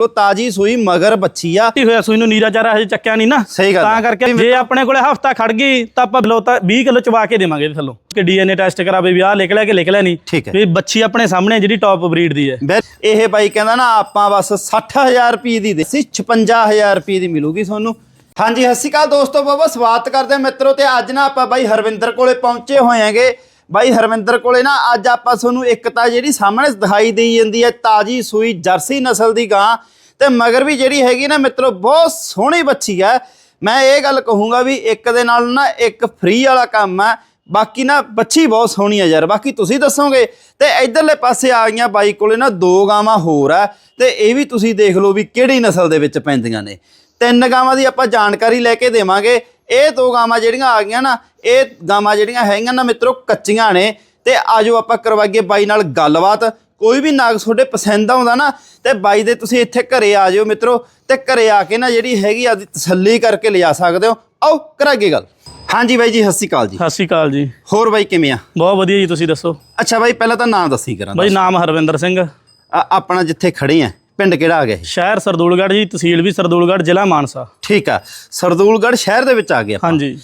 ਉਹ ਤਾਜੀ ਸੂਈ ਮਗਰ ਬੱਚੀ ਆ। ਕੀ ਹੋਇਆ? ਸੂਈ ਨੂੰ ਨੀਰਾ ਚਾਰਾ ਹਜੇ ਚੱਕਿਆ ਨਹੀਂ ਨਾ। ਸਹੀ ਗੱਲ ਤਾਂ। ਕਰਕੇ ਜੇ ਆਪਣੇ ਕੋਲੇ ਹਫਤਾ ਖੜ ਗਈ ਤਾਂ ਆਪਾਂ ਤਾਂ 20 ਕਿਲੋ ਚਵਾ ਕੇ ਦੇਵਾਂਗੇ ਇਹਦੇ ਥੱਲੋਂ। ਕਿ ਡੀਐਨਏ ਟੈਸਟ ਕਰਾਵੇ ਵੀ ਆਹ ਲਿਖ ਲਿਆ ਕਿ ਲਿਖ ਲਿਆ ਨਹੀਂ। ਠੀਕ ਹੈ। ਵੀ ਬੱਚੀ ਆਪਣੇ ਸਾਹਮਣੇ ਜਿਹੜੀ ਟੌਪ ਬਰੀਡ ਦੀ ਹੈ। ਇਹ ਬਾਈ ਕਹਿੰਦਾ ਨਾ ਆਪਾਂ ਬਸ 60000 ਰੁਪਏ ਦੀ ਦੇ ਸੀ 56000 ਰੁਪਏ ਦੀ ਮਿਲੂਗੀ ਤੁਹਾਨੂੰ। ਹਾਂਜੀ ਸਤਿ ਸ਼੍ਰੀ ਅਕਾਲ ਦੋਸਤੋ ਬਾਬਾ ਸਵਾਗਤ ਕਰਦੇ ਮਿੱਤਰੋ ਤੇ ਅੱਜ ਨਾ ਆਪਾਂ ਬਾਈ ਹਰਵਿੰਦਰ ਕੋਲੇ ਪਹੁੰਚੇ ਹੋਏ ਆਂਗੇ ਬਾਈ ਹਰਵਿੰਦਰ ਕੋਲੇ ਨਾ, ਅੱਜ ਆਪਾਂ ਤੁਹਾਨੂੰ ਇੱਕ ਤਾਂ ਜਿਹੜੀ ਸਾਹਮਣੇ ਦਿਖਾਈ ਦੇਈ ਜਾਂਦੀ ਹੈ ਤਾਜੀ ਸੂਈ ਜਰਸੀ ਨਸਲ ਦੀ ਗਾਂ। ਤੇ ਮਗਰ ਵੀ ਜਿਹੜੀ ਹੈਗੀ ਨਾ, ਮਿੱਤਰੋ, ਬਹੁਤ ਸੋਹਣੀ ਬੱਚੀ ਹੈ। ਮੈਂ ਇਹ ਗੱਲ ਕਹੂੰਗਾ ਵੀ ਇੱਕ ਦੇ ਨਾਲ ਨਾ ਇੱਕ ਫ੍ਰੀ ਵਾਲਾ ਕੰਮ ਹੈ। ਬਾਕੀ ਨਾ ਬੱਚੀ ਬਹੁਤ ਸੋਹਣੀ ਹੈ ਯਾਰ। ਬਾਕੀ ਤੁਸੀਂ ਦੱਸੋਗੇ। ਤੇ ਇਧਰਲੇ ਪਾਸੇ ਆ ਗਈਆਂ ਬਾਈ ਕੋਲੇ ਨਾ ਦੋ ਗਾਵਾਂ ਹੋਰ ਆ ਤੇ ਇਹ ਵੀ ਤੁਸੀਂ ਦੇਖ ਲਓ ਵੀ ਕਿਹੜੀ ਨਸਲ ਦੇ ਵਿੱਚ ਪੈਂਦੀਆਂ ਨੇ। ਤਿੰਨ ਗਾਵਾਂ ਦੀ ਆਪਾਂ ਜਾਣਕਾਰੀ ਲੈ ਕੇ ਦੇਵਾਂਗੇ। ਇਹ ਦੋ ਗਾਵਾਂ ਜਿਹੜੀਆਂ ਆ ਗਈਆਂ ਨਾ ਇਹ ਗਾਵਾਂ ਜਿਹੜੀਆਂ ਹੈਗੀਆਂ ਨਾ ਮਿੱਤਰੋ ਕੱਚੀਆਂ ਨੇ। ਤੇ ਆਜੋ ਆਪਾਂ ਕਰਵਾਈਏ ਬਾਈ ਨਾਲ ਗੱਲਬਾਤ। ਕੋਈ ਵੀ ਨਾਗ ਤੁਹਾਡੇ ਪਸੰਦ ਆਉਂਦਾ ਨਾ ਤੇ ਬਾਈ ਦੇ ਤੁਸੀਂ ਇੱਥੇ ਘਰੇ ਆ ਜਿਓ ਮਿੱਤਰੋ ਤੇ ਘਰੇ ਆ ਕੇ ਨਾ ਜਿਹੜੀ ਹੈਗੀ ਆਦੀ ਤਸੱਲੀ ਕਰਕੇ ਲਿਜਾ ਸਕਦੇ ਹੋ। ਆਓ ਕਰਾਂਗੇ ਗੱਲ। ਹਾਂਜੀ ਬਾਈ ਜੀ ਸਤਿ ਸ਼੍ਰੀ ਅਕਾਲ ਜੀ। ਸਤਿ ਸ਼੍ਰੀ ਅਕਾਲ ਜੀ। ਹੋਰ ਬਾਈ ਕਿਵੇਂ ਆ? ਬਹੁਤ ਵਧੀਆ ਜੀ ਤੁਸੀਂ ਦੱਸੋ। ਅੱਛਾ ਬਾਈ ਪਹਿਲਾਂ ਤਾਂ ਨਾਮ ਦੱਸੀ ਕਰਾਂ ਬਾਈ ਨਾਮ ਹਰਵਿੰਦਰ ਸਿੰਘ। ਆ- ਆਪਣਾ ਜਿੱਥੇ ਖੜੇ ਆ। ਪਿੰਡ ਕਿਹੜਾ ਆ ਗਿਆ ਇਹ? ਸ਼ਹਿਰ ਸਰਦੂਲਗੜ੍ਹ ਜੀ ਤਹਿਸੀਲ ਵੀ ਸਰਦੂਲਗੜ੍ਹ ਜ਼ਿਲ੍ਹਾ ਮਾਨਸਾ। ਠੀਕ ਆ ਸਰਦੂਲਗੜ੍ਹ ਸ਼ਹਿਰ ਦੇ ਵਿੱਚ ਆ ਗਿਆ ਹਾਂਜੀ।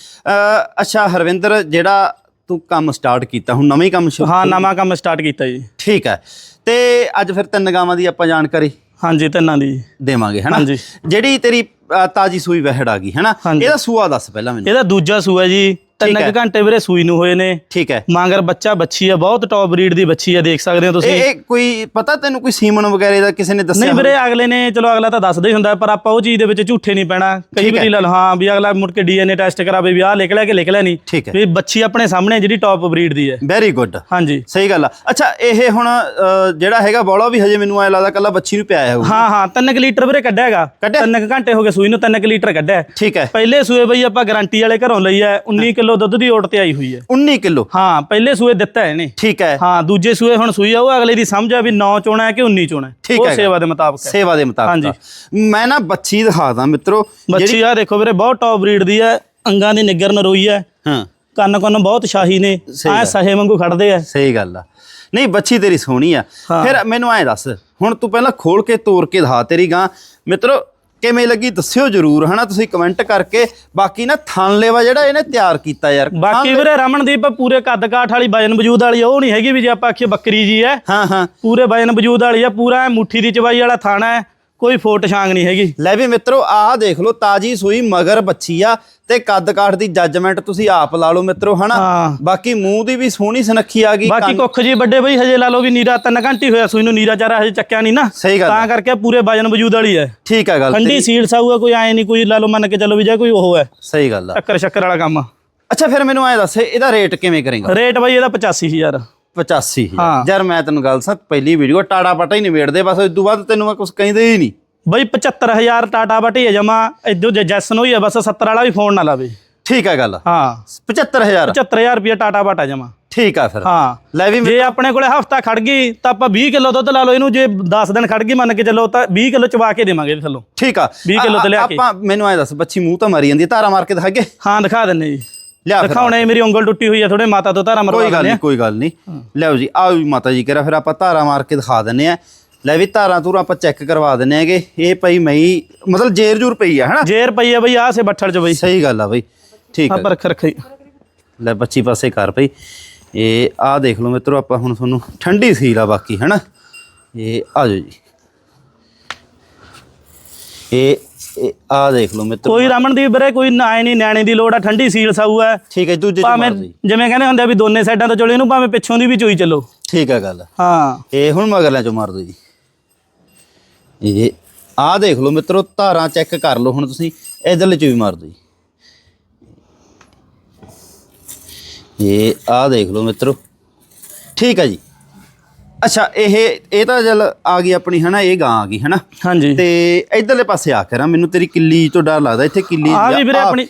ਅੱਛਾ ਹਰਵਿੰਦਰ ਜਿਹੜਾ ਤੂੰ ਕੰਮ ਸਟਾਰਟ ਕੀਤਾ ਹੁਣ ਨਵਾਂ ਹੀ ਕੰਮ ਸ਼ੁਰੂ ਹਾਂ ਨਵਾਂ ਕੰਮ ਸਟਾਰਟ ਕੀਤਾ ਜੀ। ਠੀਕ ਹੈ ਤੇ ਅੱਜ ਫਿਰ ਤਿੰਨ ਗਾਵਾਂ ਦੀ ਆਪਾਂ ਜਾਣਕਾਰੀ ਹਾਂਜੀ ਤਿੰਨਾਂ ਦੀ। ਦੇਵਾਂਗੇ ਹੈਨਾ? ਹਾਂਜੀ। ਜਿਹੜੀ ਤੇਰੀ ਅ, ਤਾਜੀ ਸੂਈ ਵਹਿੜ ਆ ਗਈ ਹੈਨਾ? ਹਾਂਜੀ। ਇਹਦਾ ਸੂਆ ਦੱਸ ਪਹਿਲਾਂ ਮੈਨੂੰ। ਇਹਦਾ ਦੂਜਾ ਸੂਆ ਜੀ ਠੀਕ ਹੈ। ਘੰਟੇ ਵੀਰੇ ਸੂਈ ਨੂੰ ਹੋਏ ਨੇ। ਠੀਕ ਹੈ। ਮਾਂਗਰ ਬੱਚਾ ਬੱਚੀ ਆ ਬਹੁਤ ਟੌਪ ਬਰੀਡ ਦੀ ਬੱਚੀ ਆ ਦੇਖ ਸਕਦੇ ਹੋ ਤੁਸੀਂ। ਇਹ ਕੋਈ ਪਤਾ ਤੈਨੂੰ ਕੋਈ ਸੀਮਨ ਵਗੈਰੇ ਦਾ ਕਿਸੇ ਨੇ ਦੱਸਿਆ ਨਹੀਂ ਵੀਰੇ ਅਗਲੇ ਨੇ ਚਲੋ ਅਗਲਾ ਤਾਂ ਦੱਸਦਾ ਹੀ ਹੁੰਦਾ ਪਰ ਆਪਾਂ ਉਹ ਚੀਜ਼ ਦੇ ਵਿੱਚ ਝੂਠੇ ਨਹੀਂ ਪੈਣਾ। ਕਈ ਠੀਕ ਹੈ। ਵਾਰੀ ਲਾ ਲਓ, ਹਾਂ ਵੀ ਅਗਲਾ ਮੁੜ ਕੇ ਡੀਐਨਏ ਟੈਸਟ ਕਰਾਵੇ ਵੀ ਆਹ ਲਿਖ ਲਿਆ ਕਿ ਲਿਖ ਲਿਆ ਨਹੀਂ। ਠੀਕ ਹੈ। ਵੀ ਬੱਚੀ ਆਪਣੇ ਸਾਹਮਣੇ ਜਿਹੜੀ ਟੌਪ ਬਰੀਡ ਦੀ ਹੈ। ਵੈਰੀ ਗੁੱਡ ਹਾਂਜੀ। ਸਹੀ ਗੱਲ ਆ। ਅੱਛਾ ਇਹ ਹੁਣ ਅ, ਜਿਹੜਾ ਹੈਗਾ ਬੋਲਾ ਵੀ ਹਜੇ ਮੈਨੂੰ ਐ ਲੱਗਦਾ ਕੱਲਾ ਬੱਚੀ ਨੂੰ ਪਿਆਇਆ ਹੋਊਗਾ। ਹਾਂ ਹਾਂ 3 ਲੀਟਰ ਵੀਰੇ ਕੱਢਿਆ ਹੈਗਾ। ਕੱਢਿਆ? ਤਿੰਨ ਕੁ ਘੰਟੇ ਹੋ ਗਏ ਸੂਈ ਨੂੰ 3 ਲੀਟਰ ਕੱਢਿਆ। ਠੀਕ ਹੈ। ਪਹਿਲੇ ਸੂਏ ਬਈ ਆਪਾਂ ਗਾਰੰਟੀ ਵਾਲੇ ਘਰੋਂ ਲਈ ਹੈ। 19 ਕਿਲੋ ਦੁੱਧ ਦੀ ਓਟ ਤੇ ਆਈ ਹੋਈ ਹੈ। 19 ਕਿਲੋ? ਹਾਂ ਪਹਿਲੇ ਸੂਏ ਦਿੱਤਾ ਇਹਨੇ। ਠੀਕ ਹੈ। ਹਾਂ ਦੂਜੇ ਸੂਏ ਹੁਣ ਸੂਈ ਆ ਉਹ ਅਗਲੇ ਦੀ ਸਮਝ ਆ ਵੀ 9 ਚੋਣਾ ਹੈ ਕਿ 19 ਚੋਣਾ ਹੈ। ਠੀਕ ਉਹ। ਸੇਵਾ ਦੇ ਮੁਤਾਬਕ ਸੇਵਾ ਦੇ ਮੁਤਾਬਕ ਹਾਂਜੀ। ਆ। ਮੈਂ ਨਾ ਬੱਚੀ ਦਿਖਾਦਾ ਮਿੱਤਰੋ ਬੱਚੀ ਆ ਦੇਖੋ ਵੀਰੇ ਬਹੁਤ ਟੌਪ ਬਰੀਡ ਦੀ ਹੈ ਅੰਗਾਂ ਦੀ ਨਿੱਗਰ ਨਰੋਈ ਹੈ। ਹਾਂ। ਕੰਨ ਕੰਨ ਬਹੁਤ ਸ਼ਾਹੀ ਨੇ। ਗੱਲ। ਸਹੇ ਵਾਂਗੂ ਖੜਦੇ ਆ। ਸਹੀ ਗੱਲ ਆ। ਨਹੀਂ ਬੱਚੀ ਤੇਰੀ ਸੋਹਣੀ ਆ। ਫਿਰ ਮੈਨੂੰ ਐ ਦੱਸ ਹੁਣ ਤੂੰ ਪਹਿਲਾਂ ਖੋਲ ਕੇ ਤੋੜ ਕੇ ਦਿਖਾ ਤੇਰੀ ਗਾਂ। ਮਿੱਤਰੋ ਕਿਵੇਂ ਲੱਗੀ ਦੱਸਿਓ ਜਰੂਰ ਹਨਾ? ਤੁਸੀਂ ਕਮੈਂਟ ਕਰਕੇ ਬਾਕੀ ਨਾ ਥਣ ਲੇਵਾ ਜਿਹੜਾ ਇਹਨੇ ਤਿਆਰ ਕੀਤਾ ਯਾਰ। ਬਾਕੀ ਵੀਰੇ ਰਮਨਦੀਪ ਪੂਰੇ ਕੱਦ ਕਾਠ ਵਾਲੀ ਵਜਨ ਵਜੂਦ ਵਾਲੀ ਆ, ਉਹ ਨਹੀਂ ਹੈਗੀ ਵੀ ਜੇ ਆਪਾਂ ਆਖੀਏ ਬੱਕਰੀ ਜੀ ਹੈ। ਹਾਂ ਹਾਂ। ਪੂਰੇ ਵਜਨ ਵਜੂਦ ਵਾਲੀ ਆ ਪੂਰਾ ਐਂ ਮੁੱਠੀ ਦੀ ਚਵਾਈ ਵਾਲਾ ਥਾਣਾ ਹੈ। ਕੋਈ ਫੋਟ ਛਾਂਗ ਨਹੀਂ ਹੈਗੀ। ਲੈ ਵੀ ਮਿੱਤਰੋ ਆਹ ਦੇਖ ਲਓ ਤਾਜੀ ਸੂਈ ਮਗਰ ਬੱਚੀ ਆ ਤੇ ਕੱਦ ਕਾਠ ਦੀ ਜੱਜਮੈਂਟ ਤੁਸੀਂ ਆਪ ਲਾ ਲਓ ਮਿੱਤਰੋ ਹਨਾ? ਹਾਂ। ਬਾਕੀ ਮੂੰਹ ਦੀ ਵੀ ਸੋਹਣੀ ਸੁਨੱਖੀ ਆ ਗਈ ਬਾਕੀ ਕੰਨ- ਕੁੱਖ ਜੀ ਵੱਡੇ ਬਈ ਹਜੇ ਲਾ ਲਓ ਵੀ ਨੀਰਾ ਤਿੰਨ ਘੰਟੇ ਹੋਇਆ ਸੂਈ ਨੂੰ ਨੀਰਾ ਚਾਰਾ ਹਜੇ ਚੱਕਿਆ ਨਹੀਂ ਨਾ। ਸਹੀ ਗੱਲ ਤਾਂ ਆ। ਕਰਕੇ ਪੂਰੇ ਵਜਨ ਵਜੂਦ ਵਾਲੀ ਹੈ ਠੀਕ ਆ ਗੱਲ ਠੰਡੀ ਤੇਰੀ ਸੀਲ ਸਾਊ ਕੋਈ ਐ ਨਹੀਂ ਕੋਈ ਲਾ ਲਓ ਮੰਨ ਕੇ ਚੱਲੋ ਵੀ ਜੇ ਕੋਈ ਉਹ ਹੈ ਸਹੀ ਗੱਲ ਆ। ਟੱਕਰ ਸ਼ੱਕਰ ਵਾਲਾ ਕੰਮ ਅੱਛਾ ਫਿਰ ਮੈਨੂੰ ਐ ਦੱਸ ਇਹਦਾ ਰੇਟ ਕਿਵੇਂ ਕਰੇਗਾ? ਰੇਟ ਬਈ ਇਹਦਾ 85000 85 ਹਾਂ। ਯਾਰ ਮੈਂ ਤੈਨੂੰ ਗੱਲ ਸਾਂ ਪਹਿਲੀ ਵੀਡੀਓ ਟਾੜਾ ਪਟਾ ਹੀ ਨਿਬੇੜਦੇ ਬਸ ਇਸ ਤੋਂ ਬਾਅਦ ਤੈਨੂੰ ਮੈਂ ਕੁਝ ਕਹਿੰਦੇ ਹੀ ਨਹੀਂ। ਬਈ 75000 ਟਾਟਾ ਬਟੀ ਹੈ ਜਮਾ ਇਦੋਂ ਜੇ ਜੈਸਨ ਹੋਈ ਹੈ ਬਸ 70 ਵਾਲਾ ਵੀ ਫੋਨ ਨਾ ਲਾਵੇ। ਠੀਕ ਆ ਗੱਲ। ਹਾਂ। 75000 75000 ਰੁਪਏ ਟਾਟਾ ਬਾਟਾ ਜਮਾ। ਠੀਕ ਆ ਫਿਰ। ਹਾਂ। ਲੈ ਵੀ ਜੇ ਆਪਣੇ ਕੋਲੇ ਹਫਤਾ ਖੜ ਗਈ ਤਾਂ ਆਪਾਂ 20 ਕਿਲੋ ਦੁੱਧ ਲਾ ਲਓ ਇਹਨੂੰ ਜੇ 10 ਦਿਨ ਖੜ ਗਈ ਮੰਨ ਕੇ ਚੱਲੋ ਤਾਂ 20 ਕਿਲੋ ਚਵਾ ਕੇ ਦੇਵਾਂਗੇ ਥੱਲੋਂ। ਠੀਕ ਆ। 20 ਕਿੱਲੋ ਤੇ ਲਿਆ ਕੇ। ਆਪਾਂ ਮੈਨੂੰ ਐ ਦੱਸ ਬੱਚੀ ਮੂੰਹ ਤਾਂ ਮਾਰੀ ਜਾਂਦੀ ਆ, ਧਾਰਾ ਮਾਰ ਕੇ ਦਿਖਾਗੇ ਹਾਂ ਦਿਖਾ ਦਿੰਨੇ ਜੀ। ਲਿਆ ਫਿਰ ਦਿਖਾਉਣੇ ਮੇਰੀ ਉਂਗਲ ਟੁੱਟੀ ਹੋਈ ਹੈ ਥੋੜੇ ਮਾਤਾ ਤੋਂ ਧਾਰਾ ਮਰਵਾ ਕੋਈ ਗੱਲ ਨਹੀਂ ਕੋਈ ਗੱਲ ਨਹੀਂ। ਲਿਆਓ ਜੀ ਆਓ ਜੀ ਮਾਤਾ ਜੀ ਕਰਾ ਫਿਰ ਆਪਾਂ ਧਾਰਾ ਮਾਰ ਕੇ ਦਿਖਾ ਦਿੰਨੇ ਆ। ਲੈ ਵੀ ਧਾਰਾ ਤੂਰ ਆਪਾਂ ਚੈੱਕ ਕਰਵਾ ਦਿੰਨੇ ਆਗੇ। ਇਹ ਪਈ ਮਈ ਮਤਲਬ ਜੇਰ ਜੂਰ ਪਈ ਆ ਹਨਾ? ਜੇਰ ਪਈ ਹੈ ਬਈ ਆਹ ਸੇ ਬੱਠਲ ਚ ਬਈ। ਸਹੀ ਗੱਲ ਆ ਬਈ ਠੀਕ ਆ ਆ ਪਰ ਰਖਈ ਲੈ ਬੱਚੀ ਪਾਸੇ ਕਰ ਪਈ ਇਹ ਆਹ ਦੇਖ ਲਓ ਮਿੱਤਰੋ ਆਪਾਂ ਹੁਣ ਤੁਹਾਨੂੰ ਠੰਡੀ ਸੀਲ ਆ ਬਾਕੀ ਹੈਨਾ? ਇਹ ਆ ਜਾਓ ਜੀ। ਇਹ ਇਹ ਆਹ ਦੇਖ ਲਓ ਮਿੱਤਰੋ। ਕੋਈ ਰਮਨਦੀਪ ਵੀਰੇ ਕੋਈ ਨਾਏ ਨਹੀਂ ਨਿਆਣੇ ਦੀ ਲੋੜ ਆ ਠੰਡੀ ਸੀਲ ਸਾਊ ਹੈ। ਠੀਕ ਹੈ ਦੂਜੇ ਭਾਵੇਂ ਜਿਵੇਂ ਕਹਿੰਦੇ ਹੁੰਦੇ ਆ ਵੀ ਦੋਨੇ ਸਾਈਡਾਂ ਤੋਂ ਚਲੋ ਇਹਨੂੰ ਭਾਵੇਂ ਪਿੱਛੋਂ ਦੀ ਵੀ ਚੋਈ ਚੱਲੋ। ਠੀਕ ਹੈ ਗੱਲ। ਹਾਂ। ਇਹ ਹੁਣ ਮਗਰਲਿਆਂ ਚੋਂ ਮਾਰ ਦਿਓ ਜੀ। ਇਹ ਆਹ ਦੇਖ ਲਓ ਮਿੱਤਰੋ ਧਾਰਾਂ ਚੈੱਕ ਕਰ ਲਓ ਹੁਣ ਤੁਸੀਂ ਇਧਰਲੇ ਚ ਵੀ ਮਾਰ ਦਿਓ ਜੀ। ਇਹ ਆਹ ਦੇਖ ਲਓ ਮਿੱਤਰੋ। ਠੀਕ ਹੈ ਜੀ। ਅੱਛਾ ਇਹ ਇਹ ਤਾਂ ਜਲ ਆ ਗਈ ਆਪਣੀ ਹਨਾ ਇਹ ਗਾਂ ਆ ਗਈ ਹਨਾ? ਹਾਂਜੀ। ਤੇ ਇਧਰਲੇ ਪਾਸੇ ਆ ਕੇ ਨਾ ਮੈਨੂੰ ਤੇਰੀ ਕਿੱਲੀ ਤੋਂ ਡਰ ਲੱਗਦਾ ਇੱਥੇ ਕਿੱਲੀ ਆਹ ਵੀ ਵੀਰੇ ਆਪਣੀ-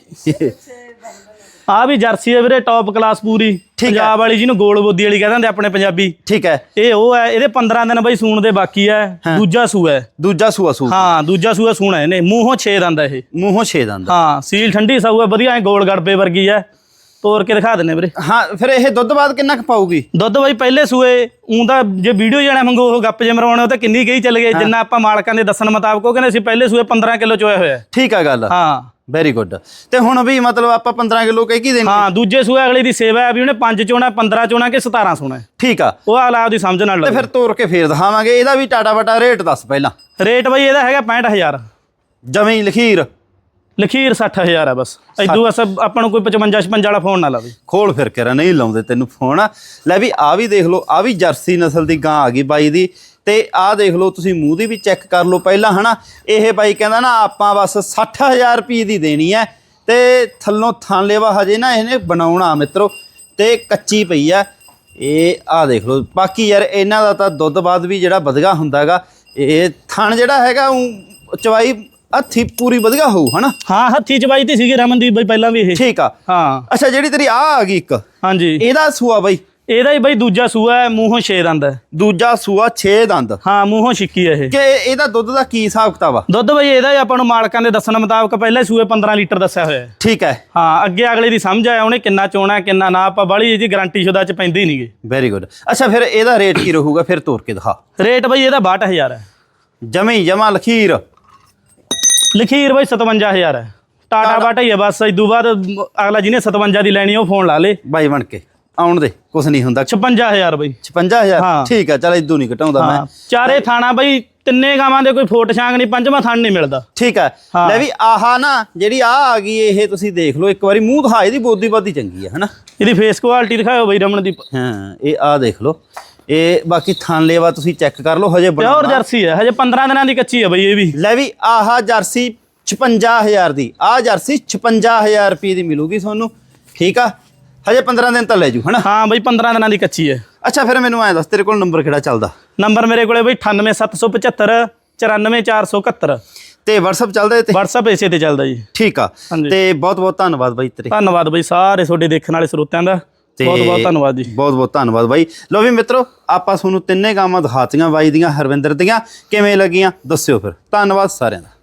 ਆ ਵੀ ਜਰਸੀ ਹੈ ਵੀਰੇ ਟੌਪ ਕਲਾਸ ਪੂਰੀ। ਪੰਜਾਬ ਵਾਲੀ ਜਿਹਨੂੰ ਗੋਲ ਬੋਦੀ ਵਾਲੀ ਕਹਿੰਦੇ ਹੁੰਦੇ ਆਪਣੇ ਪੰਜਾਬੀ। ਠੀਕ ਹੈ। ਇਹ ਉਹ ਹੈ ਇਹਦੇ 15 ਦਿਨ ਬਈ ਸੂਣ ਦੇ ਬਾਕੀ ਹੈ ਦੂਜਾ ਸੂ ਹੈ। ਦੂਜਾ ਸੂਆ ਸੂ। ਹਾਂ ਦੂਜਾ ਸੂਆ ਸੂਣਾ ਇਹਨੇ ਮੂੰਹੋਂ 6 ਦੰਦ ਇਹ। ਮੂੰਹੋਂ ਛੇ ਦੰਦ। ਹਾਂ ਸੀਲ ਠੰਡੀ ਸਾਊ ਹੈ ਵਧੀਆ ਐ ਗੋਲ ਗੜਬੇ ਵਰਗੀ ਹੈ। ਤੋੜ ਕੇ ਦਿਖਾ ਦਿੰਨੇ ਵੀਰੇ। ਹਾਂ ਫਿਰ ਇਹ ਦੁੱਧ ਬਾਅਦ ਕਿੰਨਾ ਕੁ ਪਾਊਗੀ? ਦੁੱਧ ਬਾਈ ਪਹਿਲੇ ਸੂਏ ਤਾਂ ਜੇ ਵੀਡੀਓ ਜਾਣਾ ਮੰਗੋ ਉਹ ਗੱਪ ਜੇ ਮਰਵਾਉਣੇ ਉਹ ਤਾਂ ਕਿੰਨੀ ਕਹੀ ਚੱਲ ਗਏ ਜਿੰਨਾ ਆਪਾਂ ਮਾਲਕਾਂ ਦੇ ਦੱਸਣ ਮੁਤਾਬਕ ਉਹ ਕਹਿੰਦੇ ਅਸੀਂ ਪਹਿਲੇ ਸੂਏ 15 ਕਿਲੋ ਚੋਇਆ ਹੋਇਆ। ਠੀਕ ਆ ਗੱਲ। ਹਾਂ। ਵੈਰੀ ਗੁੱਡ ਤੇ ਹੁਣ ਵੀ ਮਤਲਬ ਆਪਾਂ 15 ਕਿਲੋ ਕਹਿ ਕੀ ਦੇਣੀ? ਹਾਂ ਦੂਜੇ ਸੂਏ ਅਗਲੇ ਦੀ ਸੇਵਾ ਹੈ ਵੀ ਉਹਨੇ 5 ਚੋਣਾ 15 ਚੋਣਾ ਕਿ 17 ਸੋਣਾ। ਠੀਕ ਆ। ਉਹ ਅਗਲਾ ਆਪਦੀ ਸਮਝ ਨਾਲ ਤੇ ਫਿਰ ਤੋਰ ਕੇ ਫੇਰ ਦਿਖਾਵਾਂਗੇ ਇਹਦਾ ਵੀ ਟਾਟਾ ਬਟਾ ਰੇਟ ਦੱਸ ਪਹਿਲਾਂ। ਰੇਟ ਬਾਈ ਇਹਦਾ ਹੈਗਾ 65000 ਜਮੀ ਲਖੀਰ। ਲਖੀਰ 60000 ਆ ਬਸ। ਇਦੋਂ ਬਸ ਆਪਾਂ ਨੂੰ ਕੋਈ 55 56 ਵਾਲਾ ਫੋਨ ਨਾ ਲਾਵੇ। ਖੋਲ ਫਿਰ ਕੇ ਨਹੀਂ ਲਾਉਂਦੇ ਤੈਨੂੰ ਫੋਨ ਲੈ ਵੀ ਆ ਵੀ ਦੇਖ ਲਓ, ਆ ਵੀ ਜਰਸੀ ਨਸਲ ਦੀ ਗਾਂ ਆ ਗਈ ਬਾਈ ਦੀ। ਤੇ ਆਹ ਦੇਖ ਲਓ, ਤੁਸੀਂ ਮੂੰਹ ਦੀ ਵੀ ਚੈੱਕ ਕਰ ਲਓ ਪਹਿਲਾਂ, ਹਨਾ? ਇਹ ਬਾਈ ਕਹਿੰਦਾ ਨਾ, ਆਪਾਂ ਬਸ 60000 ਰੁਪਏ ਦੀ ਦੇਣੀ ਹੈ। ਤੇ ਥੱਲੋਂ ਥਾਂ ਲੇਵਾ ਹਜੇ ਨਾ ਇਹਨੇ ਬਣਾਉਣਾ ਮਿੱਤਰੋ, ਤੇ ਕੱਚੀ ਪਈ ਆ। ਇਹ ਆ ਦੇਖ ਲਓ, ਬਾਕੀ ਯਾਰ ਇਹਨਾਂ ਦਾ ਤਾਂ ਦੁੱਧ ਬਾਅਦ ਵੀ ਜਿਹੜਾ ਵਧਗਾ ਹੁੰਦਾਗਾ। ਇਹ ਥਣ ਜਿਹੜਾ ਹੈਗਾ ਊਂ ਚਵਾਈ ਹੱਥੀ ਪੂਰੀ ਵਧਗਾ ਹੋਊ ਹਨਾ? ਹਾਂ ਹੱਥੀ ਚ ਤੇ ਸੀਗੀ ਰਮਨਦੀਪ ਬਾਈ ਪਹਿਲਾਂ ਵੀ ਇਹ। ਠੀਕ ਆ। ਹਾਂ। ਅੱਛਾ ਜਿਹੜੀ ਤੇਰੀ ਆ ਆ ਗਈ ਇੱਕ। ਹਾਂਜੀ। ਇਹਦਾ ਸੂਆ ਬਾਈ? ਇਹਦਾ ਹੀ ਬਾਈ ਦੂਜਾ ਸੂਆ ਹੈ ਮੂੰਹੋਂ ਛੇ ਦੰਦ ਹੈ। ਦੂਜਾ ਸੂਆ 6 ਦੰਦ। ਹਾਂ ਮੂੰਹੋਂ ਛਿੱਕੀ ਹੈ ਇਹ। ਕਿ ਇਹਦਾ ਦੁੱਧ ਦਾ ਕੀ ਹਿਸਾਬ ਕਿਤਾਬ ਆ? ਦੁੱਧ ਬਾਈ ਇਹਦਾ ਹੀ ਆਪਾਂ ਨੂੰ ਮਾਲਕਾਂ ਦੇ ਦੱਸਣ ਮੁਤਾਬਕ ਪਹਿਲੇ ਸੂਏ 15 ਲੀਟਰ ਦੱਸਿਆ ਹੋਇਆ ਹੈ। ਠੀਕ ਹੈ। ਹਾਂ ਅੱਗੇ ਅਗਲੇ ਦੀ ਸਮਝ ਆਇਆ ਉਹਨੇ ਕਿੰਨਾ ਚੋਣਾ ਕਿੰਨਾ ਨਾ ਆਪਾਂ ਬਾਲੀ ਇਹਦੀ ਗਾਰੰਟੀ ਸ਼ੁਦਾ ਚ ਪੈਂਦੇ ਨਹੀਂਗੇ ਵੈਰੀ ਗੁੱਡ ਅੱਛਾ ਫਿਰ ਇਹਦਾ ਰੇਟ ਕੀ ਰਹੂਗਾ? ਫਿਰ ਤੋਰ ਕੇ ਦਿਖਾ। ਰੇਟ ਬਾਈ ਇਹਦਾ 62000 ਹੈ। ਜਮੀ ਜਮਾ ਲਖੀਰ। ਲਖੀਰ ਬਾਈ 57000 ਹੈ ਟਾਟਾ ਬਾਟਾ ਹੀ ਹੈ ਬਸ ਇਦੋਂ ਬਾਅਦ ਅਗਲਾ ਜਿਹਨੇ 57 ਦੀ ਲੈਣੀ ਉਹ ਫੋਨ ਲਾ ਲੇ। ਬਾਈ ਬਣ ਕੇ ਆਉਣ ਦੇ ਕੁਛ ਨਹੀਂ ਹੁੰਦਾ। 56000 ਬਾਈ। 55000 ਹਾਂ। ਠੀਕ ਆ ਚਲ ਇਦੋਂ ਨਹੀਂ ਘਟਾਉਂਦਾ ਮੈਂ। ਹਾਂ ਚਾਰੇ ਥਾਣਾ ਬਾਈ ਤਿੰਨੇ ਗਾਵਾਂ ਦੇ ਕੋਈ ਫੋਟ ਛਾਂਗ ਨਹੀਂ ਪੰਜਵਾਂ ਥਾਣ ਨਹੀਂ ਮਿਲਦਾ। ਠੀਕ ਹੈ ਹਾਂ। ਲੈ ਵੀ ਆਹਾ ਨਾ ਜਿਹੜੀ ਆ ਆ ਗਈ ਇਹ ਤੁਸੀਂ ਦੇਖ ਲਓ ਇੱਕ ਵਾਰੀ ਮੂੰਹ ਦਿਖਾ ਇਹਦੀ ਬੋਦੀ ਬਾਦੀ ਚੰਗੀ ਆ ਹਨਾ? ਇਹਦੀ ਫੇਸ ਕੁਆਲਿਟੀ ਦਿਖਾਓ ਬਾਈ ਰਮਨਦੀਪ। ਹਾਂ ਇਹ ਆ ਦੇਖ ਲਓ। ਇਹ ਬਾਕੀ ਥਣ ਲੇਵਾ ਤੁਸੀਂ ਚੈੱਕ ਕਰ ਲਓ ਹਜੇ ਪਿਓਰ ਜਰਸੀ ਹੈ ਹਜੇ 15 ਦਿਨਾਂ ਦੀ ਕੱਚੀ ਹੈ ਬਾਈ ਇਹ ਵੀ। ਲੈ ਵੀ ਆਹ ਜਰਸੀ 56000 ਦੀ ਆਹ ਜਰਸੀ 56000 ਰੁਪਏ ਦੀ ਮਿਲੂਗੀ ਤੁਹਾਨੂੰ ਠੀਕ ਆ? ਹਜੇ 15 ਦਿਨ ਤਾਂ ਲੈ ਜੂ ਹਨਾ? ਹਾਂ ਬਾਈ 15 ਦਿਨਾਂ ਦੀ ਕੱਚੀ ਹੈ। ਅੱਛਾ ਫਿਰ ਮੈਨੂੰ ਐ ਦੱਸ ਤੇਰੇ ਕੋਲ ਨੰਬਰ ਕਿਹੜਾ ਚੱਲਦਾ? ਨੰਬਰ ਮੇਰੇ ਕੋਲੇ ਬਾਈ 98775 94471 ਤੇ WhatsApp ਚੱਲਦਾ ਇਹ ਤੇ? WhatsApp ਇਸੇ ਤੇ ਚੱਲਦਾ ਜੀ। ਠੀਕ ਆ। ਤੇ ਬਹੁਤ ਬਹੁਤ ਧੰਨਵਾਦ ਬਾਈ ਤੇਰੇ। ਧੰਨਵਾਦ ਬਾਈ ਸਾਰੇ ਤੁਹਾਡੇ ਦੇਖਣ ਵਾਲੇ ਸਰੋਤਿਆਂ ਦਾ। ਬਹੁਤ ਬਹੁਤ ਧੰਨਵਾਦ ਜੀ। ਬਹੁਤ ਬਹੁਤ ਧੰਨਵਾਦ ਬਾਈ। ਲੋ ਵੀ ਮਿੱਤਰੋ ਆਪਾਂ ਤੁਹਾਨੂੰ ਤਿੰਨੇ ਗਾਵਾਂ ਦਿਖਾਤੀਆਂ ਬਾਈ ਦੀਆਂ ਹਰਵਿੰਦਰ ਦੀਆਂ। ਕਿਵੇਂ ਲੱਗੀਆਂ? ਦੱਸਿਓ ਫਿਰ। ਧੰਨਵਾਦ ਸਾਰਿਆਂ ਦਾ।